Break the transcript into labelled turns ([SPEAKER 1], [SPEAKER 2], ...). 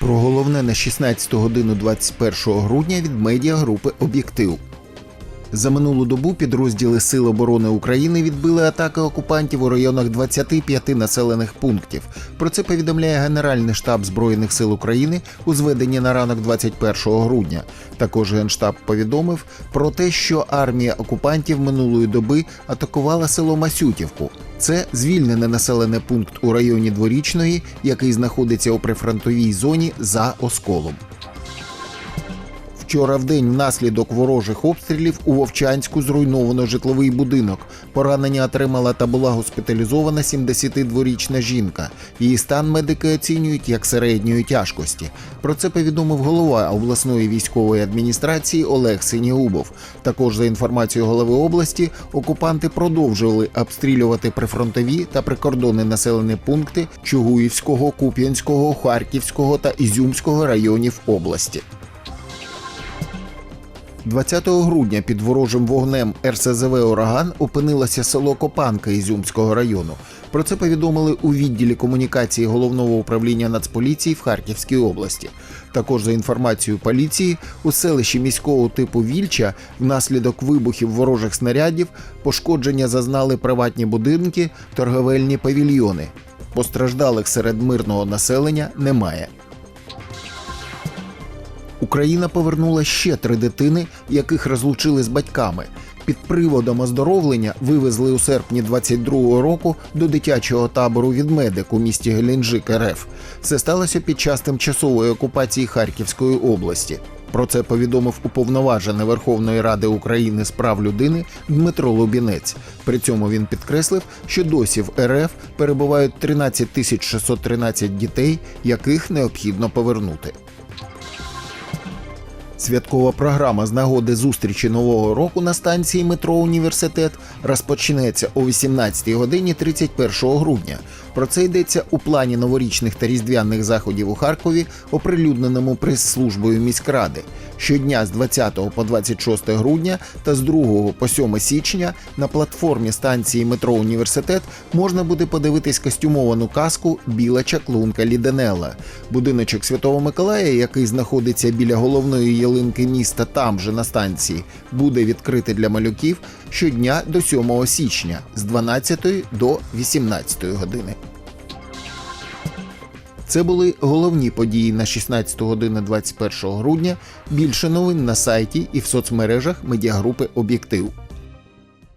[SPEAKER 1] Про головне на 16 годину 21 грудня від медіагрупи Об'єктив. За минулу добу підрозділи Сил оборони України відбили атаки окупантів у районах 25 населених пунктів. Про це повідомляє Генеральний штаб Збройних сил України у зведенні на ранок 21 грудня. Також Генштаб повідомив про те, що армія окупантів минулої доби атакувала село Масютівку. Це звільнений населений пункт у районі Дворічної, який знаходиться у прифронтовій зоні за осколом. Вчора в день внаслідок ворожих обстрілів у Вовчанську зруйновано житловий будинок. Поранення отримала та була госпіталізована 72-річна жінка. Її стан медики оцінюють як середньої тяжкості. Про це повідомив голова обласної військової адміністрації Олег Синігубов. Також за інформацією голови області, окупанти продовжували обстрілювати прифронтові та прикордонні населені пункти Чугуївського, Куп'янського, Харківського та Ізюмського районів області. 20 грудня під ворожим вогнем РСЗВ Ураган опинилося село Копанка Ізюмського району. Про це повідомили у відділі комунікації головного управління Нацполіції в Харківській області. Також за інформацією поліції, у селищі міського типу Вільча внаслідок вибухів ворожих снарядів пошкодження зазнали приватні будинки, торговельні павільйони. Постраждалих серед мирного населення немає. Україна повернула ще три дитини, яких розлучили з батьками. Під приводом оздоровлення вивезли у серпні 22-го року до дитячого табору відмедик у місті Геленджик РФ. Це сталося під час тимчасової окупації Харківської області. Про це повідомив уповноважений Верховної Ради України з прав людини Дмитро Лубінець. При цьому він підкреслив, що досі в РФ перебувають 13 тисяч 613 дітей, яких необхідно повернути. Святкова програма з нагоди зустрічі нового року на станції метро Університет розпочнеться о 18 годині 31 грудня. Про це йдеться у плані новорічних та різдвяних заходів у Харкові, оприлюдненому прес-службою міськради. Щодня з 20 по 26 грудня та з 2 по 7 січня на платформі станції метро Університет можна буде подивитись костюмовану казку Біла чаклунка Ліденела. Будиночок Святого Миколая, який знаходиться біля головної ялинки міста, там же на станції, буде відкритий для малюків щодня до 7 січня з 12 до 18 години. Це були головні події на 16 годину 21 грудня. Більше новин на сайті і в соцмережах медіагрупи Об'єктив.